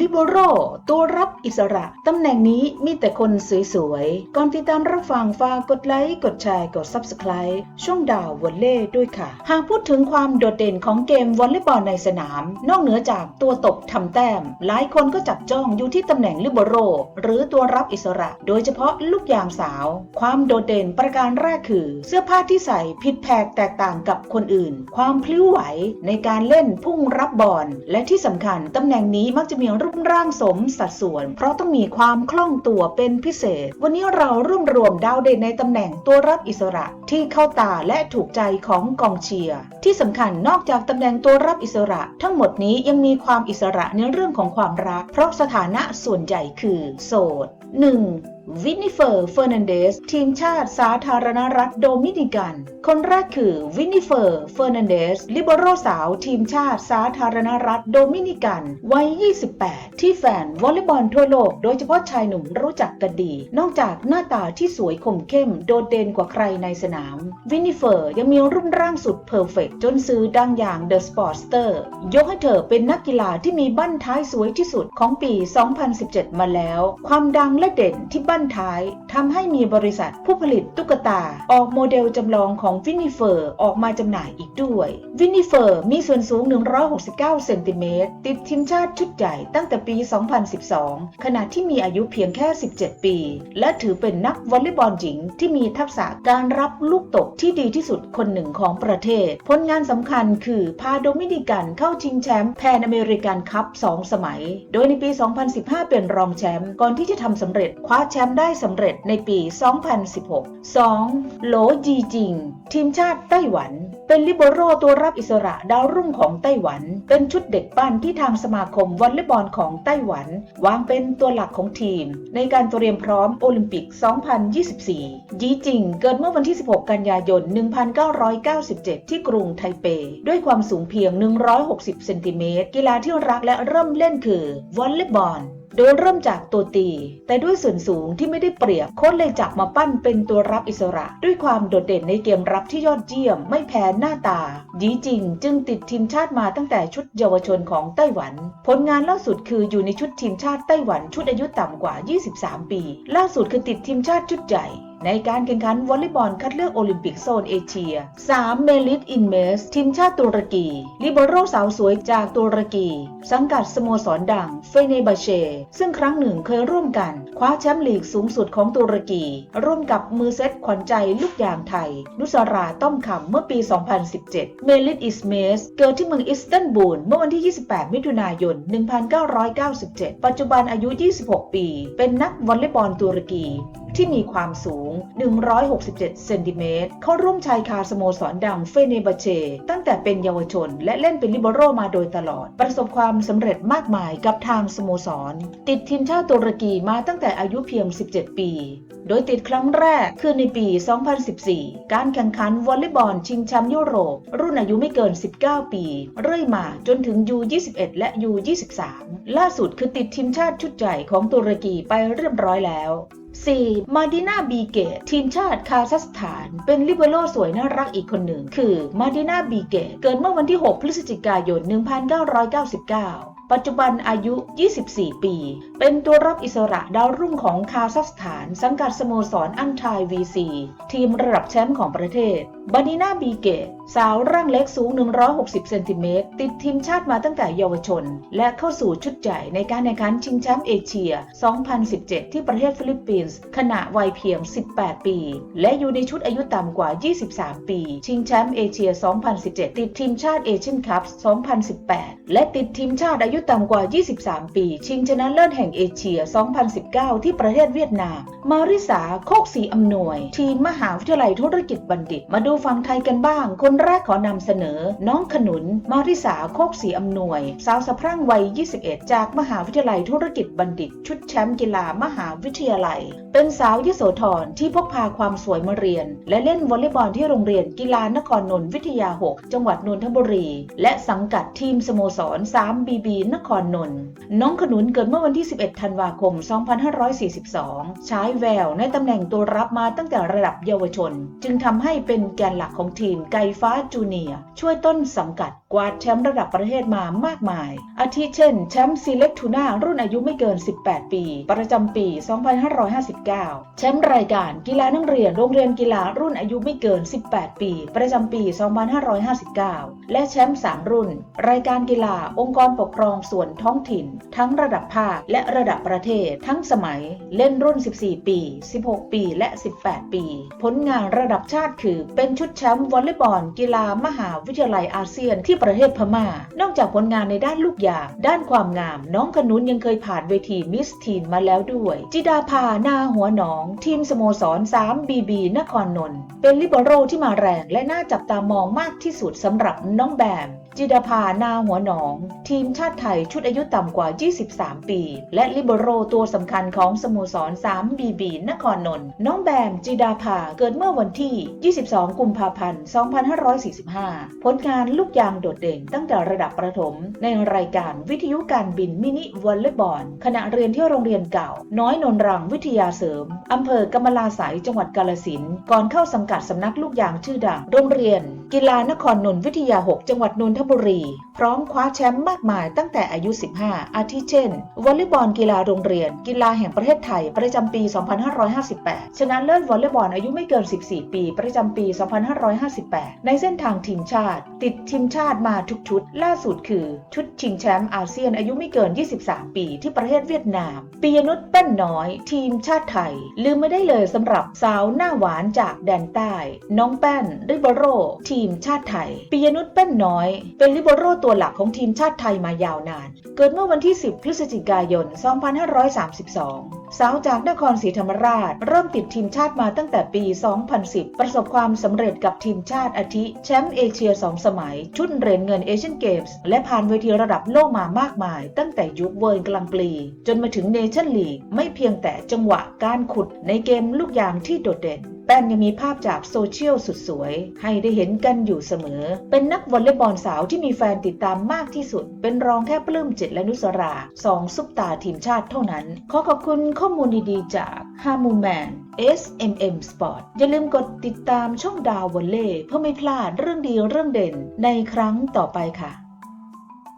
ลิเบโรตัวรับอิสระ ตำแหน่งนี้มีแต่คนสวยๆ ก่อนติดตามรับฟังฝากกดไลค์ กดแชร์ กด Subscribe ช่องดาววอลเล่ด้วยค่ะ หากพูดถึงความโดดเด่นของเกมวอลเลย์บอลในสนาม นอกเหนือจากตัวตบทำแต้ม หลายคนก็จับจ้องอยู่ที่ตำแหน่งลิเบโรหรือตัวรับอิสระ โดยเฉพาะลูกยามสาว ความโดดเด่นประการแรกคือ เสื้อผ้าที่ใส่ผิดแผกแตกต่างกับคนอื่น ความพลิ้วไหวในการเล่นพุ่งรับบอลและที่สำคัญตำแหน่งนี้มักจะมีรูปร่างสมสัดส่วน เพราะต้องมีความคล่องตัวเป็นพิเศษ วันนี้เรารวบรวมดาวเด่นในตำแหน่งตัวรับอิสระที่เข้าตาและถูกใจของกองเชียร์ที่สำคัญนอกจากตำแหน่งตัวรับอิสระ ทั้งหมดนี้ยังมีความอิสระในเรื่องของความรัก เพราะสถานะส่วนใหญ่คือ โสด 1. วินนิเฟอร์ เฟอร์นันเดส ทีมชาติสาธารณรัฐโดมินิกัน คนแรกคือวินนิเฟอร์ เฟอร์นันเดส ลิเบโรสาว ทีมชาติสาธารณรัฐโดมินิกัน วัย 28 ที่แฟนวอลเลย์บอลทั่วโลก โดยเฉพาะชายหนุ่มรู้จักกันดี นอกจากหน้าตาที่สวยคมเข้ม โดดเด่นกว่าใครในสนาม วินนิเฟอร์ยังมีรูปร่างสุดเพอร์เฟกจนซื้อดังอย่าง The Sportster ยกให้เธอเป็นนักกีฬาที่มีบั้นท้ายสวยที่สุดของปี 2017 มาแล้ว ความดังและเด่นที่บั้นท้ายทำให้มีบริษัทผู้ผลิตตุ๊กตา ออกโมเดลจำลองของวินนิเฟอร์ออกมาจำหน่ายอีกด้วย วินนิเฟอร์มีส่วนสูง 169 เซนติเมตรติดทีมชาติชุดใหญ่ตั้งแต่ปี 2012 ขณะที่มีอายุเพียงแค่ 17 ปี และถือเป็นนักวอลเลย์บอลหญิงที่มีทักษะการรับลูกตกที่ดีที่สุดคนหนึ่งของประเทศ ผลงานสำคัญคือพาโดมินิกันเข้าชิงแชมป์แพนอเมริกันคัพ2สมัย โดยในปี 2015 เป็นรองแชมป์ก่อนที่จะทำสำเร็จคว้าแชมป์ได้สำเร็จในปี 2016 2. โหลจีจิง ทีมชาติไต้หวัน เป็นลิเบโรตัวรับอิสระดาวรุ่งของไต้หวัน เป็นชุดเด็กปั้นที่ทางสมาคมวอลเลย์บอลของไต้หวัน วางเป็นตัวหลักของทีม ในการเตรียมพร้อมโอลิมปิก 2024ยีจิง เกิดเมื่อวันที่ 16 กันยายน 1997 ที่กรุงไทเป ด้วยความสูงเพียง 160 เซนติเมตร กีฬาที่รักและเริ่มเล่นคือวอลเลย์บอล โดยเริ่มจากตัวตี แต่ด้วยส่วนสูงที่ไม่ได้เปรียบโค้ชเลยจับมาปั้นเป็นตัวรับอิสระ ด้วยความโดดเด่นในเกมรับที่ยอดเยี่ยม ไม่แพ้หน้าตายีจริง จึงติดทีมชาติมาตั้งแต่ชุดเยาวชนของไต้หวัน ผลงานล่าสุดคืออยู่ในชุดทีมชาติไต้หวันชุดอายุต่ำกว่า 23 ปี ล่าสุดคือติดทีมชาติชุดใหญ่ในการแข่งขันวอลเลย์บอลคัดเลือกโอลิมปิกโซนเอเชีย 3. เมลิสอินเมส ทีมชาติตุรกีลิเบโรสาวสวยจากตุรกี สังกัดสโมสรดังเฟเนบาเช ซึ่งครั้งหนึ่งเคยร่วมกัน คว้าแชมป์ลีกสูงสุดของตุรกี ร่วมกับมือเซตขวัญใจลูกยางไทย นุสราต้อมคำเมื่อปี 2017 เมลิสอิสเมส เกิดที่เมืองอิสตันบูลเมื่อวันที่ 28 มิถุนายน 1997 ปัจจุบันอายุ 26 ปี เป็นนักวอลเลย์บอลตุรกี ที่มีความสูง 167 เซนติเมตร เข้าร่วมชายคาสโมสรดังเฟเนบาเช ตั้งแต่เป็นเยาวชน และเล่นเป็นลิเบโรมาโดยตลอด ประสบความสำเร็จมากมายกับทางสโมสร ติดทีมชาติตุรกีมาตั้งแต่อายุเพียง 17 ปี โดยติดครั้งแรกคือในปี 2014 การแข่งขันวอลเลย์บอลชิงแชมป์ยุโรป รุ่นอายุไม่เกิน 19 ปี เรื่อยมาจนถึง U21 และ U23 ล่าสุดคือติดทีมชาติชุดใหญ่ของตุรกีไปเรียบร้อยแล้ว 4. มาดินาบีเกต ทีมชาติคาซัคสถาน เป็นลิเบโรสวยน่ารักอีกคนหนึ่ง คือมาดินาบีเกต เกิดเมื่อวันที่ 6 พฤศจิกายน 1999ปัจจุบันอายุ 24 ปี เป็นตัวรับอิสระดาวรุ่งของคาซัคสถาน สังกัดสโมสรอันทายวีซีทีมระดับแชมป์ของประเทศ บาดินาบีเกตสาวร่างเล็กสูง 160 เซนติเมตร ติดทีมชาติมาตั้งแต่เยาวชน และเข้าสู่ชุดใหญ่ในการแข่งขันชิงแชมป์เอเชีย 2017 ที่ประเทศฟิลิปปินส์ขณะวัยเพียง 18 ปี และอยู่ในชุดอายุต่ำกว่า 23 ปี ชิงแชมป์เอเชีย 2017 ติดทีมชาติเอเชียนคัพ 2018 และติดทีมชาติอายุต่ำกว่า 23 ปี ชิงชนะเลิศแห่งเอเชีย 2019 ที่ประเทศเวียดนาม มาริสา โคกศรีอำนวย ทีมมหาวิทยาลัยธุรกิจบัณฑิตมาดูฝั่งไทยกันบ้าง คนแรกขอนำเสนอ น้องขนุน มาริสาโคกศรีอำนวย สาวสะพรั่งวัย 21 จากมหาวิทยาลัยธุรกิจบัณฑิต ชุดแชมป์กีฬามหาวิทยาลัย เป็นสาวยโสธรที่พกพาความสวยมาเรียน และเล่นวอลเลย์บอลที่โรงเรียนกีฬานครนนท์วิทยา 6 จังหวัดนนทบุรี และสังกัดทีมสโมสร3บีบีนครนนท์น้องขนุนเกิดเมื่อวันที่ 11 ธันวาคม 2542 ใช้แววในตำแหน่งตัวรับมาตั้งแต่ระดับเยาวชน จึงทำให้เป็นแกนหลักของทีมไก่ฟ้าจูเนียช่วยต้นสังกัดกวาดแชมป์ระดับประเทศมามากมาย อาทิเช่น แชมป์ซีเล็กทูน่ารุ่นอายุไม่เกิน 18 ปี ประจำปี 2559 แชมป์รายการกีฬานักเรียนโรงเรียนกีฬารุ่นอายุไม่เกิน 18 ปี ประจำปี 2559 และแชมป์ 3 รุ่น รายการกีฬาองค์กรปกครองส่วนท้องถิ่น ทั้งระดับภาคและระดับประเทศ ทั้งสมัยเล่นรุ่น 14 ปี 16 ปี และ 18 ปี ผลงานระดับชาติคือเป็นชุดแชมป์วอลเลย์บอลกีฬามหาวิทยาลัยอาเซียนที่ประเทศพม่า นอกจากผลงานในด้านลูกยางด้านความงาม น้องขนุนยังเคยผ่านเวทีมิสทีนมาแล้วด้วย จิดาภานาหัวหนอง ทีมสโมสร3บีบีนครนนท์เป็นลิเบโรที่มาแรงและน่าจับตามองมากที่สุดสำหรับน้องแบม จิดาภานาหัวหนอง ทีมชาติไทยชุดอายุต่ำกว่า 23 ปี และลิเบโรตัวสำคัญของสโมสร3บีบีนครนนท์น้องแบมจิดาภาเกิดเมื่อวันที่ 22 กุมภาพันธ์ 2545 ผลงานลูกยางโดดเด่นตั้งแต่ระดับประถม ในรายการวิทยุการบินมินิวอลเลย์บอลขณะเรียนที่โรงเรียนเก่า น้อยนนรังวิทยาเสริมอำเภอกำมะลาสายจังหวัดกาลสินก่อนเข้าสังกัดสำนักลูกยางชื่อดังโรงเรียน กีฬานครนนท์วิทยา 6 จังหวัดนนทบุรี พร้อมคว้าแชมป์มากมายตั้งแต่อายุ 15 อาทิเช่น วอลเลย์บอลกีฬาโรงเรียน กีฬาแห่งประเทศไทย ประจำปี 2558 ชนะเลิศวอลเลย์บอลอายุไม่เกิน 14 ปี ประจำปี 2558 ในเส้นทางทีมชาติ ติดทีมชาติมาทุกชุด ล่าสุดคือ ชุดชิงแชมป์อาเซียนอายุไม่เกิน 23 ปี ที่ประเทศเวียดนามปียนุชเป้นน้อย ทีมชาติไทย ลืมไม่ได้เลยสำหรับสาวหน้าหวานจากแดนใต้ น้องแป้นริบโร ทีมชาติไทยปียนุชเป้นน้อยเป็นริเบโรตัวหลักของทีมชาติไทยมายาวนาน เกิดเมื่อวันที่ 10 พฤศจิกายน 2532 สาวจากนครศรีธรรมราช เริ่มติดทีมชาติมาตั้งแต่ปี 2010 ประสบความสำเร็จกับทีมชาติอาทิ แชมป์เอเชีย 2 สมัย ชุดเหรียญเงินเอเชียนเกมส์และผ่านเวทีระดับโลกมามากมาย ตั้งแต่ยุคเวิร์นกลางปลีจนมาถึงเนชั่นลีกไม่เพียงแต่จังหวะการขุดในเกมลูกยางที่โดดเด่น แป้นยังมีภาพจากโซเชียลสุดสวย ให้ได้เห็นกันอยู่เสมอ เป็นนักวอลเลย์บอลสาวที่มีแฟนติดตามมากที่สุด เป็นรองแค่ปลื้มจิตและนุสราสองซุปตาทีมชาติเท่านั้น ขอขอบคุณข้อมูลดีๆ จาก h a r m o n Man SMM Sport อย่าลืมกดติดตามช่องดาววอลเล่เพื่อไม่พลาดเรื่องดีเรื่องเด่นในครั้งต่อไปค่ะ